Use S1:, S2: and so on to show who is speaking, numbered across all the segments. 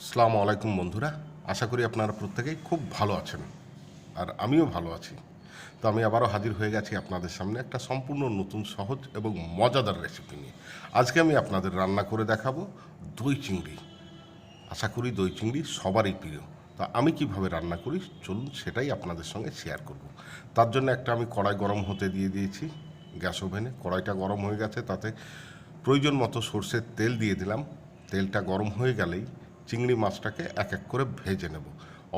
S1: আসসালামু আলাইকুম বন্ধুরা। আশা করি আপনারা প্রত্যেকেই খুব ভালো আছেন আর আমিও ভালো আছি। তো আমি আবারও হাজির হয়ে গেছি আপনাদের সামনে একটা সম্পূর্ণ নতুন, সহজ এবং মজাদার রেসিপি নিয়ে। আজকে আমি আপনাদের রান্না করে দেখাবো দই চিংড়ি। আশা করি দই চিংড়ি সবারই প্রিয়। তা আমি কীভাবে রান্না করি চলুন সেটাই আপনাদের সঙ্গে শেয়ার করব। তার জন্য একটা আমি কড়াই গরম হতে দিয়ে দিয়েছি গ্যাস ওভেনে। কড়াইটা গরম হয়ে গেছে, তাতে প্রয়োজন মতো সর্ষের তেল দিয়ে দিলাম। তেলটা গরম হয়ে গেলেই চিংড়ি মাছটাকে এক এক করে ভেজে নেব।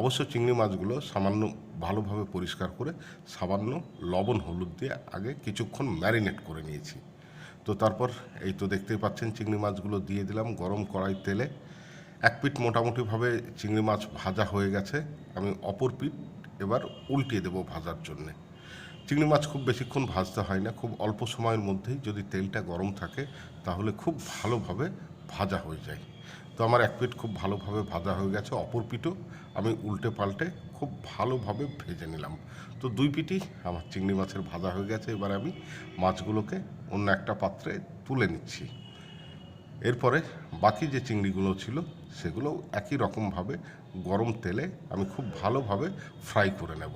S1: অবশ্য চিংড়ি মাছগুলো সামান্য ভালোভাবে পরিষ্কার করে সামান্য লবণ, হলুদ দিয়ে আগে কিছুক্ষণ ম্যারিনেট করে নিয়েছি। তো তারপর এই তো দেখতেই পাচ্ছেন চিংড়ি মাছগুলো দিয়ে দিলাম গরম কড়াই তেলে। এক পিঠ মোটামুটিভাবে চিংড়ি মাছ ভাজা হয়ে গেছে। আমি অপর পিঠ এবার উল্টিয়ে দেবো ভাজার জন্যে। চিংড়ি মাছ খুব বেশিক্ষণ ভাজতে হয় না, খুব অল্প সময়ের মধ্যেই যদি তেলটা গরম থাকে তাহলে খুব ভালোভাবে ভাজা হয়ে যায়। তো আমার এক পিঠ খুব ভালোভাবে ভাজা হয়ে গেছে, অপর পিঠও আমি উল্টে পাল্টে খুব ভালোভাবে ভেজে নিলাম। তো দুই পিঠই আমার চিংড়ি মাছের ভাজা হয়ে গেছে, এবার আমি মাছগুলোকে অন্য একটা পাত্রে তুলে নিচ্ছি। এরপরে বাকি যে চিংড়িগুলো ছিল, সেগুলো একই রকমভাবে গরম তেলে আমি খুব ভালোভাবে ফ্রাই করে নেব।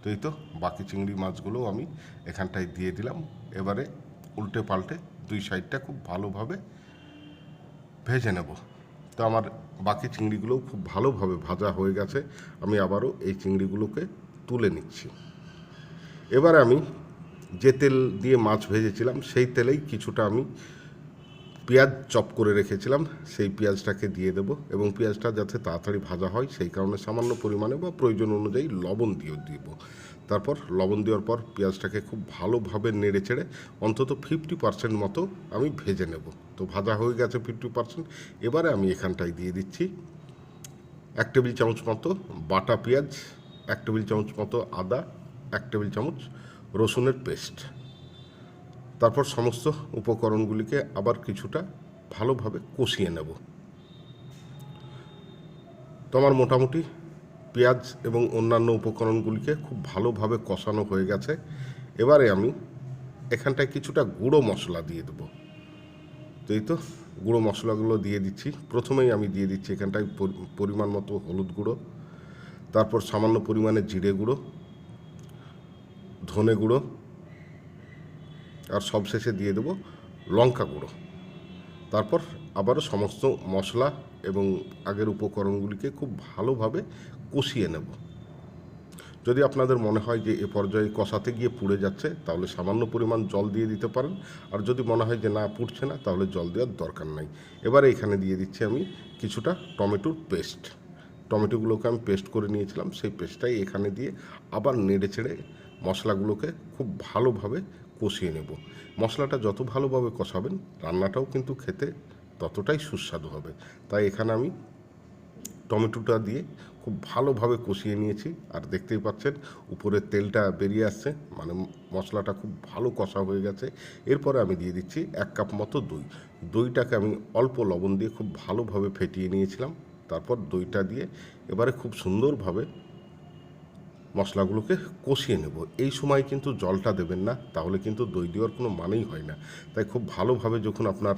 S1: তো এই তো, বাকি চিংড়ি মাছগুলোও আমি এখানটায় দিয়ে দিলাম। এবারে উল্টে পাল্টে দুই সাইডটা খুব ভালোভাবে ভেজে নেব। তো আমার বাকি চিংড়িগুলোও খুব ভালোভাবে ভাজা হয়ে গেছে। আমি আবারও এই চিংড়িগুলোকে তুলে নিচ্ছি। এবার আমি যে তেল দিয়ে মাছ ভেজেছিলাম, সেই তেলেই কিছুটা আমি পেঁয়াজ চপ করে রেখেছিলাম, সেই পেঁয়াজটাকে দিয়ে দেবো এবং পেঁয়াজটা যাতে তাড়াতাড়ি ভাজা হয়, সেই কারণে সামান্য পরিমাণে বা প্রয়োজন অনুযায়ী লবণ দিয়ে দিব। তারপর লবণ দেওয়ার পর পেঁয়াজটাকে খুব ভালোভাবে নেড়ে চেড়ে অন্তত ফিফটি পার্সেন্ট মতো আমি ভেজে নেব। তো ভাজা হয়ে গেছে ফিফটি পার্সেন্ট এবারে আমি এখানটায় দিয়ে দিচ্ছি এক টেবিল চামচ মতো বাটা পেঁয়াজ, এক টেবিল চামচ মতো আদা, এক টেবিল চামচ রসুনের পেস্ট। তারপর সমস্ত উপকরণগুলিকে আবার কিছুটা ভালোভাবে কষিয়ে নেব। তোমার মোটামুটি পেঁয়াজ এবং অন্যান্য উপকরণগুলিকে খুব ভালোভাবে কষানো হয়ে গেছে। এবারে আমি এখানটায় কিছুটা গুঁড়ো মশলা দিয়ে দেবো। তো এই তো গুঁড়ো মশলাগুলো দিয়ে দিচ্ছি। প্রথমেই আমি দিয়ে দিচ্ছি এখানটায় পরিমাণ মতো হলুদ গুঁড়ো, তারপর সামান্য পরিমাণে জিরে গুঁড়ো, ধনে গুঁড়ো আর সবশেষে দিয়ে দেবো লঙ্কা গুঁড়ো। তারপর আবারও সমস্ত মশলা এবং আগের উপকরণগুলিকে খুব ভালোভাবে কষিয়ে নেব। যদি আপনাদের মনে হয় যে এ পর্যায়ে কষাতে গিয়ে পুড়ে যাচ্ছে, তাহলে সামান্য পরিমাণ জল দিয়ে দিতে পারেন। আর যদি মনে হয় যে না, পুড়ছে না, তাহলে জল দেওয়ার দরকার নাই। এবারে এখানে দিয়ে দিচ্ছি আমি কিছুটা টমেটোর পেস্ট। টমেটোগুলোকে আমি পেস্ট করে নিয়েছিলাম, সেই পেস্টটাই এখানে দিয়ে আবার নেড়ে ছেড়ে মশলাগুলোকে খুব ভালোভাবে কষিয়ে নেব। মশলাটা যত ভালোভাবে কষাবেন, রান্নাটাও কিন্তু খেতে ততটাই সুস্বাদু হবে। তাই এখানে আমি টমেটোটা দিয়ে খুব ভালোভাবে কষিয়ে নিয়েছি। আর দেখতেই পাচ্ছেন, উপরের তেলটা বেরিয়ে আসছে মানে মশলাটা খুব ভালো কষা হয়ে গেছে। এরপরে আমি দিয়ে দিচ্ছি এক কাপ মতো দই। দইটাকে আমি অল্প লবণ দিয়ে খুব ভালোভাবে ফেটিয়ে নিয়েছিলাম। তারপর দইটা দিয়ে এবারে খুব সুন্দরভাবে মশলাগুলোকে কষিয়ে নেব। এই সময় কিন্তু জলটা দেবেন না, তাহলে কিন্তু দই দেওয়ার কোনো মানেই হয় না। তাই খুব ভালোভাবে যখন আপনার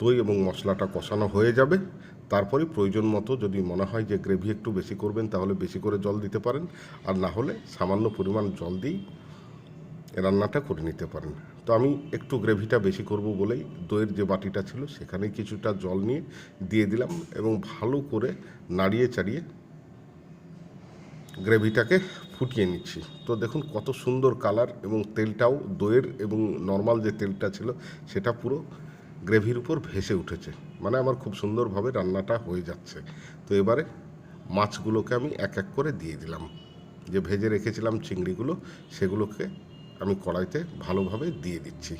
S1: দই এবং মশলাটা কষানো হয়ে যাবে, তারপরে প্রয়োজন মতো যদি মনে হয় যে গ্রেভি একটু বেশি করবেন, তাহলে বেশি করে জল দিতে পারেন। আর না হলে সামান্য পরিমাণ জল দিয়েই রান্নাটা করে নিতে পারেন। তো আমি একটু গ্রেভিটা বেশি করব বলেই দইয়ের যে বাটিটা ছিল সেখানে কিছুটা জল নিয়ে দিয়ে দিলাম এবং ভালো করে নাড়িয়ে চাড়িয়ে গ্রেভিটাকে ফুটিয়ে নিচ্ছি। তো দেখুন কত সুন্দর কালার এবং তেলটাও দইয়ের এবং নর্মাল যে তেলটা ছিল সেটা পুরো গ্রেভির উপর ভেসে উঠেছে। মানে আমার খুব সুন্দরভাবে রান্নাটা হয়ে যাচ্ছে। তো এবারে মাছগুলোকে আমি এক এক করে দিয়ে দিলাম। যে ভেজে রেখেছিলাম চিংড়িগুলো সেগুলোকে আমি কড়াইতে ভালোভাবে দিয়ে দিচ্ছি।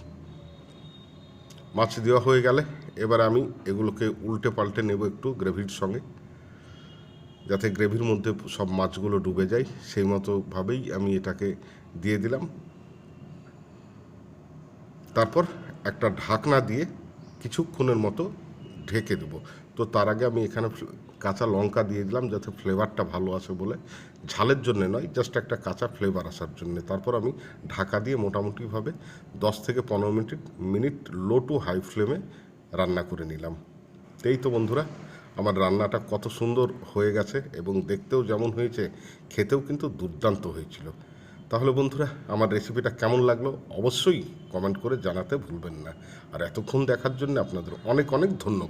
S1: মাছ দেওয়া হয়ে গেলে এবার আমি এগুলোকে উল্টে পাল্টে নেব একটু গ্রেভির সঙ্গে। যাতে গ্রেভির মধ্যে সব মাছগুলো ডুবে যায়, সেই মতোভাবেই আমি এটাকে দিয়ে দিলাম। তারপর একটা ঢাকনা দিয়ে কিছুক্ষণের মতো ঢেকে দেবো। তো তার আগে আমি এখানে কাঁচা লঙ্কা দিয়ে দিলাম যাতে ফ্লেভারটা ভালো আসে বলে। ঝালের জন্য নয় জাস্ট একটা কাঁচা ফ্লেভার আসার জন্য। তারপর আমি ঢাকা দিয়ে মোটামুটিভাবে দশ থেকে পনেরো minute minute low to high ফ্লেমে রান্না করে নিলাম। এই তো বন্ধুরা, আমার রান্নাটা কত সুন্দর হয়ে গেছে এবং দেখতেও যেমন হয়েছে, খেতেও কিন্তু দুর্দান্ত হয়েছিল। তাহলে বন্ধুরা, আমার রেসিপিটা কেমন লাগল অবশ্যই কমেন্ট করে জানাতে ভুলবেন না। আর এতক্ষণ দেখার জন্য আপনাদের অনেক অনেক ধন্যবাদ।